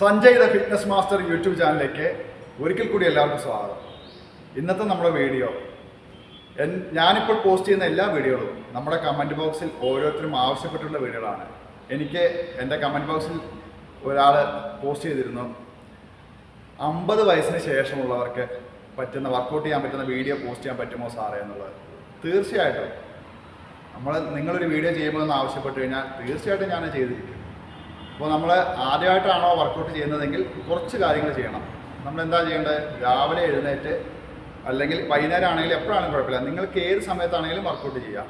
Sanjay the fitness master YouTube ചാനലിലേക്ക് ഒരിക്കൽ കൂടി എല്ലാവർക്കും സ്വാഗതം. ഇന്നത്തെ നമ്മുടെ വീഡിയോ. ഞാനിപ്പോൾ പോസ്റ്റ് ചെയ്യുന്ന എല്ലാ വീഡിയോകളും നമ്മുടെ കമന്റ് ബോക്സിൽ ഓരോരുത്തരും ആവശ്യപ്പെട്ടുള്ള വീഡിയോകളാണ്. എനിക്ക് എന്റെ കമന്റ് ബോക്സിൽ ഒരാൾ പോസ്റ്റ് ചെയ്തിരുന്നു. അമ്പത് വയസ്സിന് ശേഷമുള്ളവർക്ക് പറ്റുന്ന വർക്കൗട്ട് ചെയ്യാൻ പറ്റുന്ന വീഡിയോ പോസ്റ്റ് ചെയ്യാൻ പറ്റുമോ സാറേ എന്നുള്ളത്. തീർച്ചയായിട്ടും. നമ്മൾ നിങ്ങളൊരു വീഡിയോ ചെയ്യുമ്പോൾ എന്ന് ആവശ്യപ്പെട്ട് കഴിഞ്ഞാൽ തീർച്ചയായിട്ടും ഞാൻ ചെയ്തിരിക്കും. അപ്പോൾ നമ്മൾ ആദ്യമായിട്ടാണോ വർക്കൗട്ട് ചെയ്യുന്നതെങ്കിൽ കുറച്ച് കാര്യങ്ങൾ ചെയ്യണം. നമ്മൾ എന്താ ചെയ്യേണ്ടത്? രാവിലെ എഴുന്നേറ്റ് അല്ലെങ്കിൽ വൈകുന്നേരം ആണെങ്കിലും എപ്പോഴാണെങ്കിലും കുഴപ്പമില്ല. നിങ്ങൾക്ക് ഏത് സമയത്താണെങ്കിലും വർക്കൗട്ട് ചെയ്യാം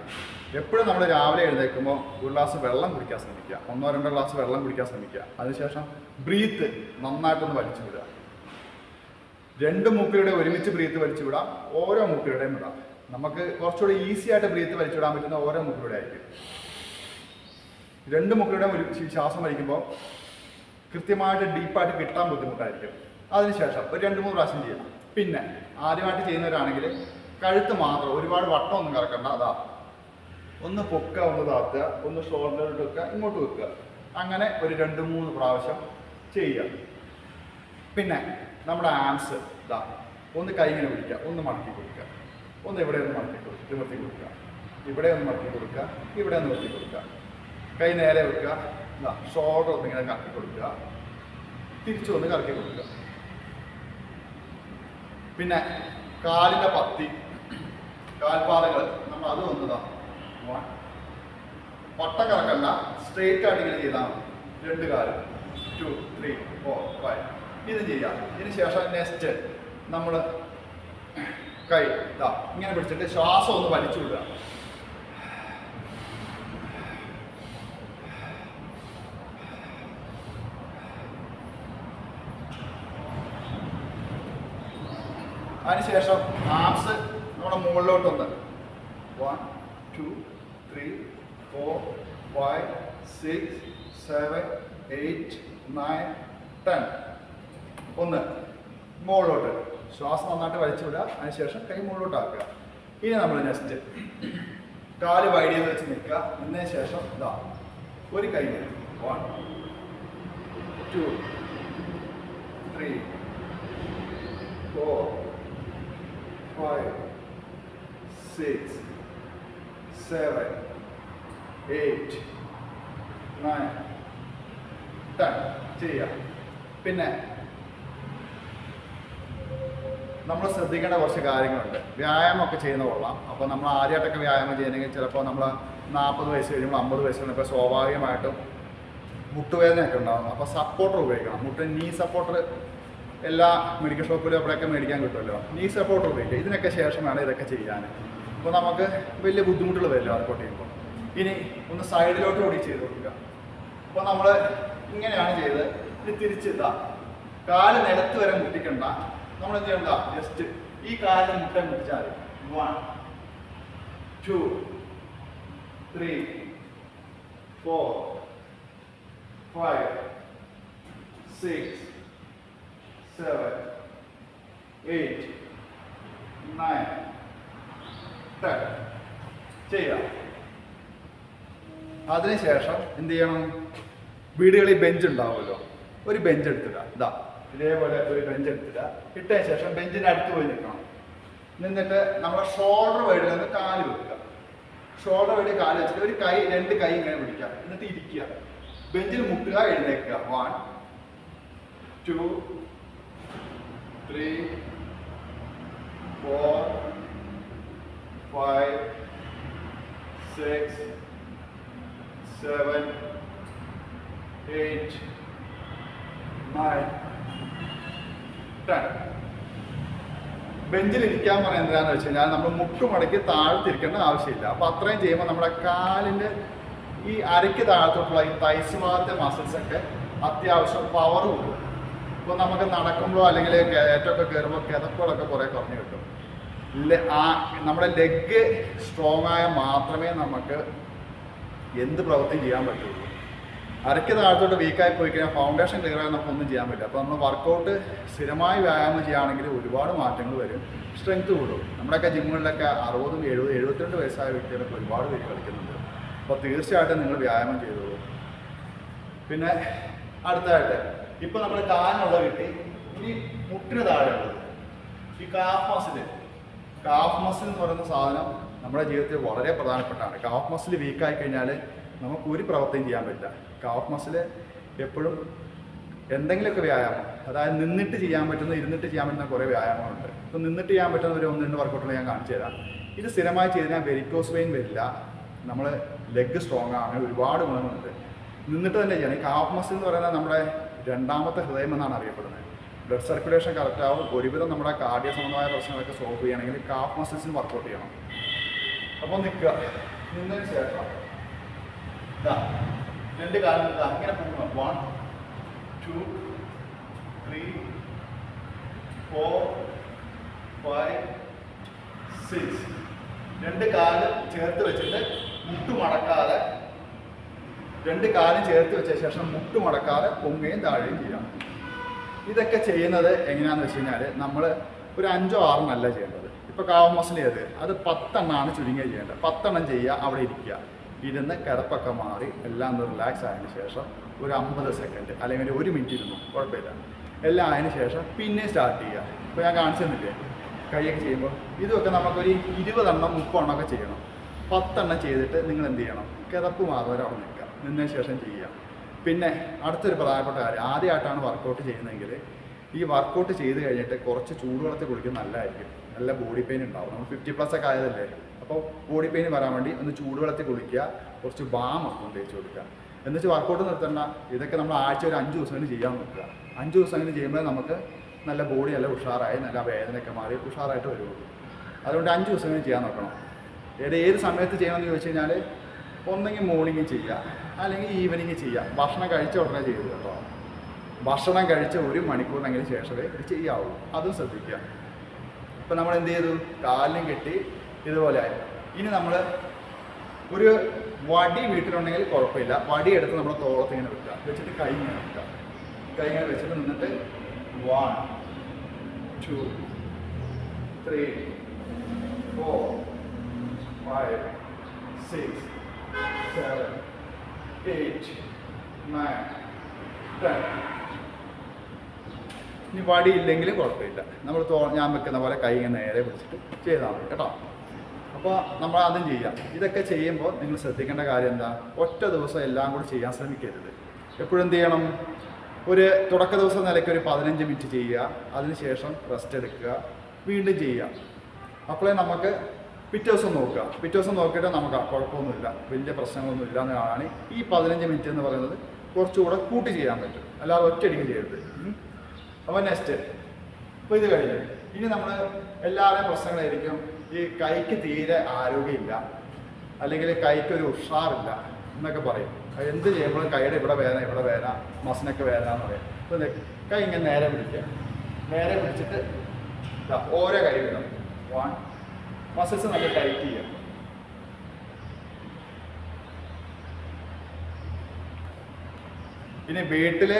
എപ്പോഴും നമ്മൾ രാവിലെ എഴുന്നേൽക്കുമ്പോൾ ഒരു ഗ്ലാസ് വെള്ളം കുടിക്കാൻ ശ്രമിക്കുക. ഒന്നോ രണ്ടോ ഗ്ലാസ് വെള്ളം കുടിക്കാൻ ശ്രമിക്കുക. അതിനുശേഷം ബ്രീത്ത് നന്നായിട്ടൊന്ന് വലിച്ചു വിടുക. രണ്ട് മൂക്കിലൂടെ ഒരുമിച്ച് ബ്രീത്ത് വലിച്ചു വിടാം. ഓരോ മൂക്കിലൂടെയും വിടാം. നമുക്ക് കുറച്ചുകൂടി ഈസി ആയിട്ട് ബ്രീത്ത് വലിച്ചു വിടാൻ പറ്റുന്ന ഓരോ മൂക്കിലൂടെ ആയിരിക്കും. രണ്ട് മുക്കിലൂടെ ഒരു ശ്വാസം വലിക്കുമ്പോൾ കൃത്യമായിട്ട് ഡീപ്പായിട്ട് കിട്ടാൻ ബുദ്ധിമുട്ടായിരിക്കും. അതിനുശേഷം ഒരു രണ്ട് മൂന്ന് പ്രാവശ്യം ചെയ്യണം. പിന്നെ ആദ്യമായിട്ട് ചെയ്യുന്നവരാണെങ്കിൽ കഴുത്ത് മാത്രം ഒരുപാട് വട്ടം ഒന്നും കറക്കണ്ട. അതാ. ഒന്ന് പൊക്കുക ഒന്ന് താത്തുക ഒന്ന് ഷോൾഡറിട്ട് വെക്കുക ഇങ്ങോട്ട് വെക്കുക. അങ്ങനെ ഒരു രണ്ട് മൂന്ന് പ്രാവശ്യം ചെയ്യുക. പിന്നെ നമ്മുടെ ആംസ് ഇതാ. ഒന്ന് കൈങ്ങനെ പിടിക്കുക ഒന്ന് മടക്കി കൊടുക്കുക. ഒന്ന് ഇവിടെ ഒന്ന് മടക്കി കൊടുക്കുക കൊടുക്കുക. ഇവിടെ ഒന്ന് മടക്കി കൊടുക്കുക ഇവിടെ ഒന്ന് നിർത്തി കൊടുക്കുക. കൈ നേരെ വെക്കുക. എന്താ ഷോൾഡർ ഒന്ന് ഇങ്ങനെ കറക്കി കൊടുക്കുക. തിരിച്ചു ഒന്ന് കറക്കി കൊടുക്കുക. പിന്നെ കാലിന്റെ പത്തി കാൽപാദങ്ങൾ. നമ്മൾ അത് വന്നതാ പട്ട കറക്കല്ല സ്ട്രെയിറ്റ് ആയിട്ട് ഇങ്ങനെ ചെയ്താൽ മതി. രണ്ട് കാൽ. ടു ത്രീ ഫോർ ഫൈവ് ഇത് ചെയ്യാം. ഇതിന് ശേഷം നെക്സ്റ്റ് നമ്മൾ കൈ ഇതാ ഇങ്ങനെ പിടിച്ചിട്ട് ശ്വാസം ഒന്ന് വലിച്ചു വിടുക. അതിനുശേഷം ആംസ് നമ്മുടെ മുകളിലോട്ടുണ്ട് one two three four five six seven eight nine ten ഒന്ന് മുകളിലോട്ട്. ശ്വാസം നന്നായിട്ട് വലിച്ചു വിടുക അതിനുശേഷം കൈ മുകളിലോട്ട് ആക്കുക. ഇനി നമ്മൾ നെക്സ്റ്റ് കാൽ വൈഡ് ചെയ്ത് വെച്ച് നിൽക്കുക. എന്നതിന് ശേഷം ഇതാ ഒരു കൈ one two three four five, six, seven, eight, nine, ten. ചെയ്യാം. പിന്നെ നമ്മൾ ശ്രദ്ധിക്കേണ്ട കുറച്ച് കാര്യങ്ങളുണ്ട്. വ്യായാമമൊക്കെ ചെയ്യുന്ന കൊള്ളാം. അപ്പോൾ നമ്മൾ ആദ്യമായിട്ടൊക്കെ വ്യായാമം ചെയ്യണമെങ്കിൽ ചിലപ്പോൾ നമ്മൾ നാൽപ്പത് വയസ്സ് കഴിയുമ്പോൾ അമ്പത് വയസ്സ് കഴിയുമ്പോൾ സ്വാഭാവികമായിട്ടും മുട്ടുവേദനയൊക്കെ ഉണ്ടാകും അപ്പോൾ സപ്പോർട്ടർ ഉപയോഗിക്കണം. മുട്ടിന് നീ സപ്പോർട്ടർ എല്ലാ മെഡിക്കൽ ഷോപ്പിലും അവിടെയൊക്കെ മേടിക്കാൻ കിട്ടുമല്ലോ. നീ സപ്പോർട്ട് ഉപയോഗിക്കുക ഇതിനൊക്കെ ശേഷമാണ് ഇതൊക്കെ ചെയ്യാൻ. അപ്പോൾ നമുക്ക് വലിയ ബുദ്ധിമുട്ടുകൾ വരില്ല വർക്കൗട്ട് ചെയ്യുമ്പോൾ ഇനി ഒന്ന് സൈഡിലോട്ട് ഓടി ചെയ്ത് കൊടുക്കുക അപ്പോൾ നമ്മൾ ഇങ്ങനെയാണ് ചെയ്ത് ഇത് തിരിച്ചിട്ടാ കാൽ നിലത്ത് വരെ മുട്ടിക്കണ്ട. നമ്മൾ എന്ത് ചെയ്യണ്ട ജസ്റ്റ് ഈ കാലിന് മുട്ട മുട്ടിച്ചാൽ one two three four five six seven, eight, nine, ten. ചെയ്യാം. അതിനുശേഷം എന്ത് ചെയ്യണം? വീടുകളിൽ ബെഞ്ച് ഉണ്ടാവുമല്ലോ. ഒരു ബെഞ്ച് എടുത്തിടുക. ഇതാ ഇതേപോലെ ഒരു ബെഞ്ച് എടുത്തിടുക. ഇട്ടതിന് ശേഷം ബെഞ്ചിന്റെ അടുത്ത് പോയി നിൽക്കണം. നിന്നിട്ട് നമ്മുടെ ഷോൾഡർ വഴി നിന്ന് കാൽ വെക്കുക. ഷോൾഡർ വഴി കാൽ വെച്ചിട്ട് ഒരു കൈ രണ്ട് കൈ ഇങ്ങനെ പിടിക്കുക. എന്നിട്ട് ഇരിക്കുക. ബെഞ്ചിൽ മുട്ടുക എഴുന്നേക്കുക one two three, four, five, six, seven, eight, nine, ten. ബെഞ്ചിൽ ഇരിക്കാൻ പറയുന്നത് എന്താണെന്ന് വെച്ച് കഴിഞ്ഞാൽ നമ്മൾ മുട്ട് മടക്കി താഴ്ത്തിരിക്കേണ്ട ആവശ്യമില്ല. അപ്പോൾ അത്രയും ചെയ്യുമ്പോൾ നമ്മുടെ കാലിന്റെ ഈ അരയ്ക്ക് താഴത്തോട്ടുള്ള ഈ തൈസ് ഭാഗത്തെ മസിൽസ് ഒക്കെ അത്യാവശ്യം പവർ കൂടും. ഇപ്പോൾ നമുക്ക് നടക്കുമ്പോൾ അല്ലെങ്കിൽ കയറ്റമൊക്കെ കയറുമ്പോൾ കിതപ്പുകളൊക്കെ കുറേ കുറഞ്ഞു കിട്ടും. ആ നമ്മുടെ ലെഗ് സ്ട്രോങ് ആയ മാത്രമേ നമുക്ക് എന്ത് പ്രവൃത്തി ചെയ്യാൻ പറ്റുള്ളൂ. അരയ്ക്ക് താഴത്തോട്ട് വീക്കായി പോയി കഴിഞ്ഞാൽ ഫൗണ്ടേഷൻ ക്ലിയർ ആയാൽ നമുക്കൊന്നും ചെയ്യാൻ പറ്റില്ല. അപ്പോൾ നമ്മൾ വർക്കൗട്ട് സ്ഥിരമായി വ്യായാമം ചെയ്യുകയാണെങ്കിൽ ഒരുപാട് മാറ്റങ്ങൾ വരും. സ്ട്രെങ്ത് കൂടും. നമ്മുടെയൊക്കെ ജിമ്മുകളിലൊക്കെ അറുപതും എഴുപതും എഴുപത്തിരണ്ട് വയസ്സായ വ്യക്തികളൊക്കെ ഒരുപാട് പേര് കളിക്കുന്നുണ്ട്. അപ്പോൾ തീർച്ചയായിട്ടും നിങ്ങൾ വ്യായാമം ചെയ്തോളൂ. പിന്നെ അടുത്തതായിട്ട് ഇപ്പൊ നമ്മൾ കാനുള്ള കിട്ടി. ഇനി മുട്ടിന് താഴെയുള്ളത്. ഈ കാഫ് മസിൽ കാഫ് മസിൽ എന്ന് പറയുന്ന സാധനം നമ്മുടെ ജീവിതത്തിൽ വളരെ പ്രധാനപ്പെട്ടാണ് കാഫ് മസിൽ വീക്കായി കഴിഞ്ഞാൽ നമുക്ക് ഒരു പ്രവർത്തനം ചെയ്യാൻ പറ്റില്ല. കാഫ് മസിൽ എപ്പോഴും എന്തെങ്കിലുമൊക്കെ വ്യായാമം അതായത് നിന്നിട്ട് ചെയ്യാൻ പറ്റുന്ന ഇരുന്നിട്ട് ചെയ്യാൻ പറ്റുന്ന കുറേ വ്യായാമങ്ങളുണ്ട്. ഇപ്പം നിന്നിട്ട് ചെയ്യാൻ പറ്റുന്ന ഒരു ഒന്ന് രണ്ട് വർക്കൗട്ടുകൾ ഞാൻ കാണിച്ചു തരാം. ഇത് സ്ഥിരമായി ചെയ്ത് കഴിഞ്ഞാൽ വെരിക്കോസ് വെയിൻ വരില്ല. നമ്മൾ ലെഗ് സ്ട്രോങ് ആണ് ഒരുപാട് ഗുണങ്ങളുണ്ട്. നിന്നിട്ട് തന്നെ ചെയ്യണം. ഈ കാഫ് മസിൽ എന്ന് പറയുന്നത് നമ്മുടെ രണ്ടാമത്തെ ഹൃദയം എന്നാണ് അറിയപ്പെടുന്നത്. ബ്ലഡ് സർക്കുലേഷൻ കറക്റ്റ് ആവും. ഒരുവിധം നമ്മുടെ കാർഡിയ സംബന്ധമായ പ്രശ്നങ്ങളൊക്കെ സോൾവ് ചെയ്യുകയാണെങ്കിൽ കാഫ് മസിൽസിന് വർക്കൗട്ട് ചെയ്യണം. അപ്പോൾ നിൽക്കുക നിന്നതിന് ശേഷം. രണ്ട് കാലം അങ്ങനെ പോകുന്നു. One two three four five six രണ്ട് കാലും ചേർത്ത് വെച്ചിട്ട് മുട്ട് മടക്കാതെ രണ്ട് കാലും ചേർത്ത് വെച്ച ശേഷം മുട്ട് മടക്കാതെ പൊങ്ങുകയും താഴുകയും ചെയ്യാം. ഇതൊക്കെ ചെയ്യുന്നത് എങ്ങനെയാണെന്ന് വെച്ച് കഴിഞ്ഞാൽ നമ്മൾ ഒരു അഞ്ചോ ആറെണ്ണമല്ല ചെയ്യേണ്ടത്. ഇപ്പോൾ കാവ് മസിൽ ചെയ്ത് അത് പത്തെണ്ണമാണ് ചുരുങ്ങിയ ചെയ്യേണ്ടത്. പത്തെണ്ണം ചെയ്യുക അവിടെ ഇരിക്കുക. ഇരുന്ന് കിടപ്പൊക്കെ മാറി എല്ലാം ഒന്ന് റിലാക്സ് ആയതിനു ശേഷം ഒരു അമ്പത് സെക്കൻഡ് അല്ലെങ്കിൽ ഒരു മിനിറ്റ് ഇരുന്നു കുഴപ്പമില്ല. എല്ലാം ആയതിനു ശേഷം പിന്നെ സ്റ്റാർട്ട് ചെയ്യുക. ഇപ്പോൾ ഞാൻ കാണിച്ചു തന്നില്ലേ കൈയൊക്കെ ചെയ്യുമ്പോൾ ഇതൊക്കെ നമുക്കൊരു ഇരുപതെണ്ണം മുപ്പെണ്ണം ഒക്കെ ചെയ്യണം. പത്തെണ്ണം ചെയ്തിട്ട് നിങ്ങൾ എന്ത് ചെയ്യണം? കിടപ്പ് മാധവരം അവിടെ നിൽക്കുക. നിന്നതിന് ശേഷം ചെയ്യുക. പിന്നെ അടുത്തൊരു പ്രധാനപ്പെട്ട കാര്യം ആദ്യമായിട്ടാണ് വർക്കൗട്ട് ചെയ്യുന്നതെങ്കിൽ ഈ വർക്കൗട്ട് ചെയ്ത് കഴിഞ്ഞിട്ട് കുറച്ച് ചൂടുവെള്ളത്തിൽ കുളിക്കുന്നത് നല്ലതായിരിക്കും. നല്ല ബോഡി പെയിൻ ഉണ്ടാവും. നമ്മൾ ഫിഫ്റ്റി പ്ലസ് ഒക്കെ ആയതല്ലേ? അപ്പോൾ ബോഡി പെയിൻ വരാൻ വേണ്ടി ഒന്ന് ചൂടുവെള്ളത്തിൽ കുളിക്കുക കുറച്ച് ബാം ഒക്കെ തേച്ച് കൊടുക്കുക. എന്നുവെച്ച് വർക്കൗട്ട് നിർത്തണ്ട. ഇതൊക്കെ നമ്മൾ ആഴ്ച ഒരു അഞ്ച് ദിവസം ചെയ്യാൻ നോക്കുക. അഞ്ച് ദിവസം അങ്ങനെ ചെയ്യുമ്പോൾ നമുക്ക് നല്ല ബോഡി നല്ല ഉഷാറായി നല്ല വേദനയൊക്കെ മാറി ഉഷാറായിട്ട് വരുള്ളൂ. അതുകൊണ്ട് അഞ്ച് ദിവസം ചെയ്യാൻ നോക്കണം. ഏത് ഏത് സമയത്ത് ചെയ്യണമെന്ന് ചോദിച്ചു കഴിഞ്ഞാൽ ഒന്നെങ്കിൽ മോർണിംഗ് ചെയ്യുക അല്ലെങ്കിൽ ഈവനിങ് ചെയ്യുക ഭക്ഷണം കഴിച്ച ഉടനെ ചെയ്തു കേട്ടോ. ഭക്ഷണം കഴിച്ച ഒരു മണിക്കൂറിനെങ്കിലും ശേഷമേ ഇത് ചെയ്യാവുള്ളൂ അതും ശ്രദ്ധിക്കുക. ഇപ്പം നമ്മൾ എന്ത് ചെയ്തു? കാലിനും കെട്ടി ഇതുപോലെ ആയി. ഇനി നമ്മൾ ഒരു വടി വീട്ടിലുണ്ടെങ്കിൽ കുഴപ്പമില്ല. വടി എടുത്ത് നമ്മൾ തോളത്ത് ഇങ്ങനെ വെക്കുക. വെച്ചിട്ട് കൈ ഇങ്ങനെ വെക്കുക. കൈ ഇങ്ങനെ വെച്ചിട്ട് നിന്നിട്ട് one two three four five six seven eight, nine, ten. ഇനി വടിയില്ലെങ്കിലും കുഴപ്പമില്ല. നമ്മൾ തോ ഞാൻ വെക്കുന്ന പോലെ കൈ ഇങ്ങനെ നേരെ പിടിച്ചിട്ട് ചെയ്താൽ മതി കേട്ടോ. അപ്പോൾ നമ്മൾ അതും ചെയ്യാം. ഇതൊക്കെ ചെയ്യുമ്പോൾ നിങ്ങൾ ശ്രദ്ധിക്കേണ്ട കാര്യം എന്താ? ഒറ്റ ദിവസം എല്ലാം കൂടി ചെയ്യാൻ ശ്രമിക്കരുത്. എപ്പോഴും എന്ത് ചെയ്യണം? ഒരു തുടക്ക ദിവസം നിലയ്ക്ക് ഒരു പതിനഞ്ച് മിനിറ്റ് ചെയ്യുക. അതിനുശേഷം റെസ്റ്റ് എടുക്കുക. വീണ്ടും ചെയ്യുക. അപ്പോഴേ നമുക്ക് പിറ്റേ ദിവസം നോക്കുക. പിറ്റേ ദിവസം നോക്കിയിട്ട് നമുക്ക് കുഴപ്പമൊന്നുമില്ല. വലിയ പ്രശ്നങ്ങളൊന്നും ഇല്ല കാണാണ് ഈ പതിനഞ്ച് മിനിറ്റ് എന്ന് പറയുന്നത് കുറച്ചുകൂടെ കൂട്ടി ചെയ്യാൻ പറ്റും. അല്ലാതെ ഒറ്റയടിക്ക് ചെയ്യരുത്. അപ്പോൾ നെക്സ്റ്റ്. അപ്പോൾ ഇത് കഴിഞ്ഞു. ഇനി നമ്മൾ എല്ലാവരുടെയും പ്രശ്നങ്ങളായിരിക്കും. ഈ കൈക്ക് തീരെ ആരോഗ്യമില്ല. അല്ലെങ്കിൽ കൈക്ക് ഒരു ഉഷാറില്ല എന്നൊക്കെ പറയും. എന്ത് ചെയ്യുമ്പോഴും കൈയുടെ ഇവിടെ വേദന ഇവിടെ വേദന മസിനൊക്കെ വേദന എന്ന് പറയും. അപ്പോൾ കൈ ഇങ്ങനെ നേരെ പിടിക്കുക. നേരെ പിടിച്ചിട്ട് ഓരോ കൈ വിടണം വൺ മസിൽസ് നല്ല ടൈറ്റ് ചെയ്യാം. പിന്നെ വീട്ടിൽ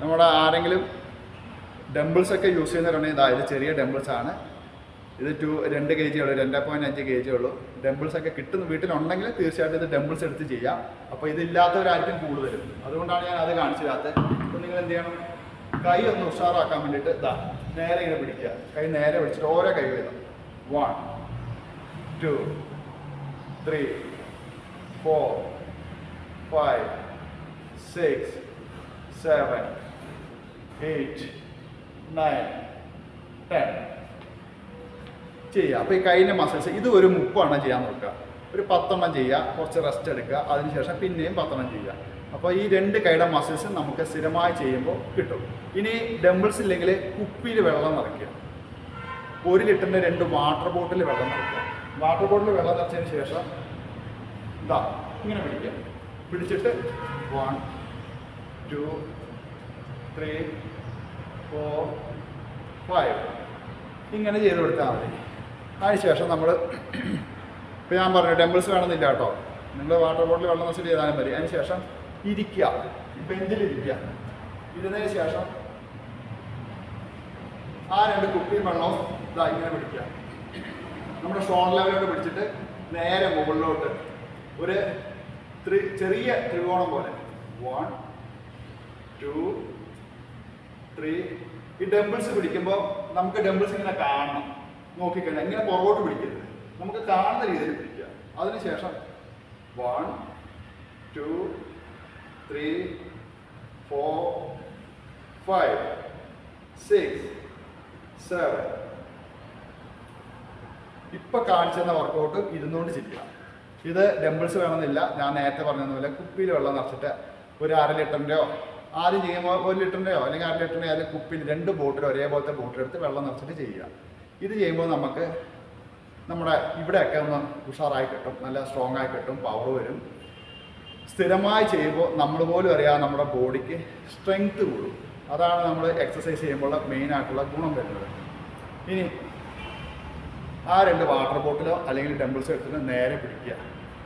നമ്മുടെ ആരെങ്കിലും ഡംബിൾസ് ഒക്കെ യൂസ് ചെയ്യുന്നവരുണ്ടെങ്കിൽ ഇതാ ഇത് ചെറിയ ഡംബിൾസ് ആണ്. ഇത് ടു രണ്ട് കെ ജി ഉള്ളൂ രണ്ട് പോയിന്റ് അഞ്ച് കെ ജി ഉള്ളൂ. ഡംബിൾസ് ഒക്കെ കിട്ടുന്ന വീട്ടിലുണ്ടെങ്കിൽ തീർച്ചയായിട്ടും ഇത് ഡംബിൾസ് എടുത്ത് ചെയ്യാം. അപ്പോൾ ഇതില്ലാത്തവരായിരിക്കും കൂടുതലും. അതുകൊണ്ടാണ് ഞാൻ അത് കാണിച്ചു തരാത്തത് നിങ്ങൾ എന്ത് ചെയ്യണം? കൈ ഒന്ന് ഉഷാറാക്കാൻ വേണ്ടിയിട്ട് ഇതാ നേരെ ഇങ്ങനെ പിടിക്കുക. കൈ നേരെ പിടിച്ചിട്ട് ഓരോ കൈ വീതം one two three four five six seven eight nine ten ചെയ്യുക അപ്പോൾ ഈ കൈയിന്റെ മസിൽസ് ഇത് ഒരു മുപ്പെണ്ണം ചെയ്യാൻ നോക്കുക. ഒരു പത്തെണ്ണം ചെയ്യുക കുറച്ച് റെസ്റ്റ് എടുക്കുക. അതിനുശേഷം പിന്നെയും പത്തെണ്ണം ചെയ്യുക അപ്പോൾ ഈ രണ്ട് കൈയുടെ മസിൽസ് നമുക്ക് സ്ഥിരമായി ചെയ്യുമ്പോൾ കിട്ടും. ഇനി ഡംബിൾസ് ഇല്ലെങ്കിൽ കുപ്പിയിൽ വെള്ളം നിറയ്ക്കുക. ഒരു ലിറ്ററിന്റെ രണ്ട് വാട്ടർ ബോട്ടിൽ വെള്ളം നിറയ്ക്കുക. വാട്ടർ ബോട്ടിൽ വെള്ളം നിറച്ചതിന് ശേഷം ഇതാ ഇങ്ങനെ പിടിക്കുക. പിടിച്ചിട്ട് one two three four five ഇങ്ങനെ ചെയ്ത് കൊടുത്താൽ മതി. അതിനുശേഷം നമ്മൾ ഇപ്പോൾ ഞാൻ പറഞ്ഞു ടെമ്പിൾസ് വേണമെന്നില്ല കേട്ടോ. നിങ്ങൾ വാട്ടർ ബോട്ടിൽ വെള്ളം നിറച്ച് ചെയ്താലും മതി. അതിനുശേഷം ഇരിക്കുക. ബെഞ്ചിലിരിക്കുക ഇരുന്നതിന് ശേഷം ആ രണ്ട് കുപ്പിയും വെള്ളവും ഇതാ ഇങ്ങനെ പിടിക്കുക. നമ്മുടെ ഷോൺ ലെവലോട്ട് പിടിച്ചിട്ട് നേരെ മുകളിലോട്ട് ഒരു ത്രി ചെറിയ ത്രികോണം പോലെ. വൺ ടു ത്രീ ഈ ഡംബിൾസ് പിടിക്കുമ്പോൾ നമുക്ക് ഡംബിൾസ് ഇങ്ങനെ കാണണം. നോക്കിക്കഴിഞ്ഞാൽ ഇങ്ങനെ പുറകോട്ട് പിടിക്കരുത്. നമുക്ക് കാണുന്ന രീതിയിൽ പിടിക്കുക. അതിനുശേഷം one two three four five six seven ഇപ്പൊ കാണിച്ചെന്ന വർക്കൗട്ട് ഇരുന്നുകൊണ്ട് ചെയ്യണം ഇത് ഡംബിൾസ് വേണമെന്നില്ല. ഞാൻ നേരത്തെ പറഞ്ഞതുപോലെ കുപ്പിയിൽ വെള്ളം നിറച്ചിട്ട് ഒരു അര ലിറ്ററിന്റെയോ ആദ്യം ചെയ്യുമ്പോൾ ഒരു ലിറ്ററിന്റെയോ അല്ലെങ്കിൽ അര ലിറ്ററിന്റെ അല്ലെങ്കിൽ കുപ്പിയിൽ രണ്ട് ബോട്ടിൽ ഒരേപോലത്തെ ബോട്ടിലെടുത്ത് വെള്ളം നിറച്ചിട്ട് ചെയ്യുക. ഇത് ചെയ്യുമ്പോൾ നമുക്ക് നമ്മുടെ ഇവിടെയൊക്കെ ഒന്ന് ഉഷാറായി കിട്ടും. നല്ല സ്ട്രോങ് ആയി കിട്ടും. പവർ വരും. സ്ഥിരമായി ചെയ്യുമ്പോൾ നമ്മൾ പോലും അറിയാതെ നമ്മുടെ ബോഡിക്ക് സ്ട്രെങ്ത് കൂടും. അതാണ് നമ്മൾ എക്സസൈസ് ചെയ്യുമ്പോൾ മെയിൻ ആയിട്ടുള്ള ഗുണം വരുന്നത്. ഇനി ആ രണ്ട് വാട്ടർ ബോട്ടിലോ അല്ലെങ്കിൽ ടെമ്പിൾസ് എടുത്തിട്ട് നേരെ പിടിക്കുക.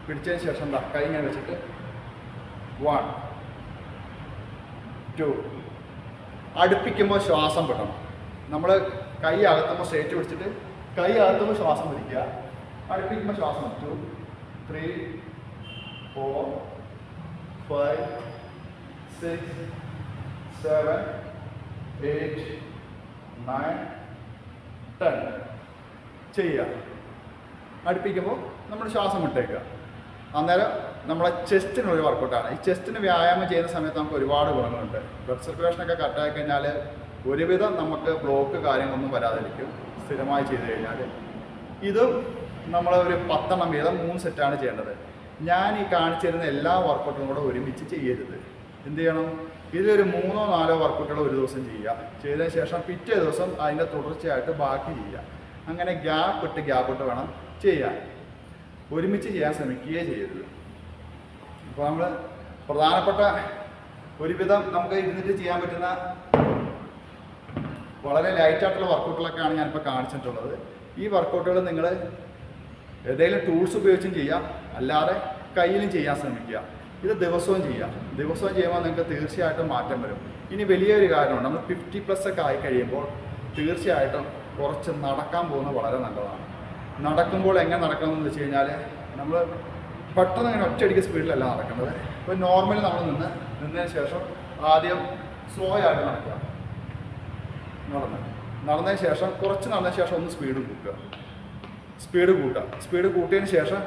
പിടിച്ചതിന് ശേഷം കൈ ഇങ്ങനെ വെച്ചിട്ട് വൺ ടു അടുപ്പിക്കുമ്പോൾ ശ്വാസം വിടണം. നമ്മൾ കൈ അകത്തുമ്പോൾ സേറ്റ് പിടിച്ചിട്ട് കൈ അകത്തുമ്പോൾ ശ്വാസം പിടിക്കുക. അടുപ്പിക്കുമ്പോൾ ശ്വാസം two three four five six seven eight nine ten ചെയ്യുക. അടുപ്പിക്കുമ്പോൾ നമ്മൾ ശ്വാസം വിട്ടേക്കുക അന്നേരം നമ്മളെ ചെസ്റ്റിന് ഒരു വർക്കൗട്ടാണ്. ഈ ചെസ്റ്റിന് വ്യായാമം ചെയ്യുന്ന സമയത്ത് നമുക്ക് ഒരുപാട് ഗുണങ്ങളുണ്ട്. ബ്ലഡ് സർക്കുലേഷൻ ഒക്കെ കട്ടായി കഴിഞ്ഞാൽ ഒരുവിധം നമുക്ക് ബ്ലോക്ക് കാര്യങ്ങളൊന്നും വരാതിരിക്കും. സ്ഥിരമായി ചെയ്ത് കഴിഞ്ഞാൽ. ഇതും നമ്മൾ ഒരു പത്തെണ്ണം വീതം മൂന്ന് സെറ്റാണ് ചെയ്യേണ്ടത്. ഞാൻ ഈ കാണിച്ചു തരുന്ന എല്ലാ വർക്കൗട്ടും കൂടെ ഒരുമിച്ച് ചെയ്യരുത്. എന്ത് ചെയ്യണം? ഇതിലൊരു മൂന്നോ നാലോ വർക്കൗട്ടുകൾ ഒരു ദിവസം ചെയ്യുക. ചെയ്തതിന് ശേഷം പിറ്റേ ദിവസം അതിന്റെ തുടർച്ചയായിട്ട് ബാക്കി ചെയ്യുക. അങ്ങനെ ഗ്യാപ്പ് ഇട്ട് ഗ്യാപ്പ് ഇട്ട് വേണം ചെയ്യാൻ. ഒരുമിച്ച് ചെയ്യാൻ ശ്രമിക്കുകയേ ചെയ്യരുത്. അപ്പോൾ നമ്മൾ പ്രധാനപ്പെട്ട ഒരുവിധം നമുക്ക് ഇരുന്നിട്ട് ചെയ്യാൻ പറ്റുന്ന വളരെ ലൈറ്റായിട്ടുള്ള വർക്കൗട്ടുകളൊക്കെയാണ് ഞാനിപ്പോൾ കാണിച്ചിട്ടുള്ളത്. ഈ വർക്കൗട്ടുകൾ നിങ്ങൾ ഏതെങ്കിലും ടൂൾസ് ഉപയോഗിച്ചും ചെയ്യാം. അല്ലാതെ കയ്യിലും ചെയ്യാൻ ശ്രമിക്കുക. ഇത് ദിവസവും ചെയ്യാം. ദിവസവും ചെയ്യുമ്പോൾ നിങ്ങൾക്ക് തീർച്ചയായിട്ടും മാറ്റം വരും. ഇനി വലിയൊരു കാര്യമുണ്ട്. നമ്മൾ ഫിഫ്റ്റി പ്ലസ് ഒക്കെ ആയി കഴിയുമ്പോൾ തീർച്ചയായിട്ടും കുറച്ച് നടക്കാൻ പോകുന്നത് വളരെ നല്ലതാണ്. നടക്കുമ്പോൾ എങ്ങനെ നടക്കണമെന്ന് വെച്ച് കഴിഞ്ഞാൽ നമ്മൾ പെട്ടെന്ന് ഇങ്ങനെ ഒറ്റയടിക്ക് സ്പീഡിലല്ല നടക്കേണ്ടത് ഇപ്പോൾ നോർമലി നമ്മൾ നിന്ന് നിന്നതിന് ശേഷം ആദ്യം സ്ലോ ആയിട്ട് നടക്കുക. നടന്ന്. നടന്നതിന് ശേഷം കുറച്ച് നടന്നതിന് ശേഷം ഒന്ന് സ്പീഡ് കൂട്ടുക. സ്പീഡ് കൂട്ടുക. സ്പീഡ് കൂട്ടിയതിന് ശേഷം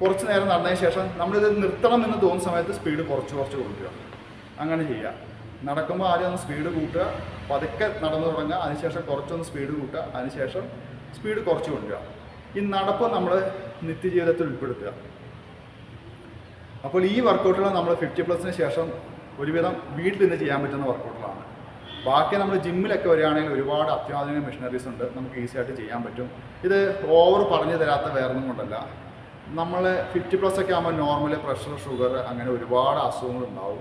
കുറച്ച് നേരം നടന്നതിന് ശേഷം നമ്മളിത് നിർത്തണം എന്ന് തോന്നുന്ന സമയത്ത് സ്പീഡ് കുറച്ച് കുറച്ച് കൊടുക്കുക. അങ്ങനെ ചെയ്യുക. നടക്കുമ്പോൾ ആദ്യം ഒന്ന് സ്പീഡ് കൂട്ടുക. പതുക്കെ നടന്നു തുടങ്ങുക അതിനുശേഷം കുറച്ചൊന്ന് സ്പീഡ് കൂട്ടുക അതിനുശേഷം സ്പീഡ് കുറച്ച് കൊണ്ടുവരിക. ഈ നടപ്പ് നമ്മൾ നിത്യജീവിതത്തിൽ ഉൾപ്പെടുത്തുക. അപ്പോൾ ഈ വർക്കൗട്ടുകൾ നമ്മൾ ഫിഫ്റ്റി പ്ലസിന് ശേഷം ഒരുവിധം വീട്ടിൽ നിന്ന് ചെയ്യാൻ പറ്റുന്ന വർക്കൗട്ടുകളാണ് ബാക്കി നമ്മൾ ജിമ്മിലൊക്കെ വരികയാണെങ്കിൽ ഒരുപാട് അത്യാധുനിക മെഷീനറീസ് ഉണ്ട് നമുക്ക് ഈസി ആയിട്ട് ചെയ്യാൻ പറ്റും. ഇത് ഓവർ പറഞ്ഞു തരാത്ത വേറൊന്നും കൊണ്ടല്ല. നമ്മൾ ഫിഫ്റ്റി പ്ലസ് ഒക്കെ ആകുമ്പോൾ നോർമൽ പ്രഷർ ഷുഗർ അങ്ങനെ ഒരുപാട് അസുഖങ്ങൾ ഉണ്ടാവും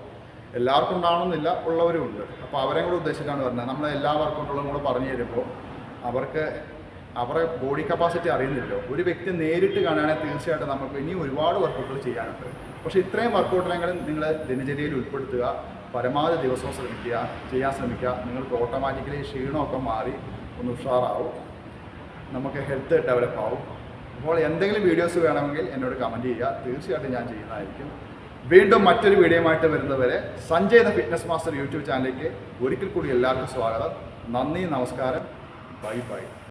എല്ലാവർക്കും ഉണ്ടാവണമെന്നില്ല ഉള്ളവരും ഉണ്ട്. അപ്പോൾ അവരെ കൂടെ ഉദ്ദേശിച്ചിട്ടാണ് പറഞ്ഞത്. നമ്മൾ എല്ലാ വർക്കൗട്ടുകളും കൂടെ പറഞ്ഞു തരുമ്പോൾ അവർക്ക് അവരുടെ ബോഡി കപ്പാസിറ്റി അറിയുന്നില്ല. ഒരു വ്യക്തി നേരിട്ട് കാണുകയാണെങ്കിൽ തീർച്ചയായിട്ടും നമുക്ക് ഇനി ഒരുപാട് വർക്കൗട്ടുകൾ ചെയ്യാനുണ്ട്. പക്ഷേ ഇത്രയും വർക്കൗട്ടിലെങ്കിലും നിങ്ങൾ ദിനചര്യയിൽ ഉൾപ്പെടുത്തുക പരമാവധി ദിവസവും ശ്രമിക്കുക ചെയ്യാൻ ശ്രമിക്കുക. നിങ്ങൾക്ക് ഓട്ടോമാറ്റിക്കലി ക്ഷീണമൊക്കെ മാറി ഒന്ന് ഉഷാറാവും. നമുക്ക് ഹെൽത്ത് ഡെവലപ്പ് ആവും. അപ്പോൾ എന്തെങ്കിലും വീഡിയോസ് വേണമെങ്കിൽ എന്നോട് കമന്റ് ചെയ്യുക. തീർച്ചയായിട്ടും ഞാൻ ചെയ്യുന്നതായിരിക്കും. വീണ്ടും മറ്റൊരു വീഡിയോയുമായിട്ട് വരുന്നവരെ Sanjay the fitness master YouTube ചാനലിലേക്ക് ഒരിക്കൽ കൂടി എല്ലാവർക്കും സ്വാഗതം. നന്ദി നമസ്കാരം. Bye bye.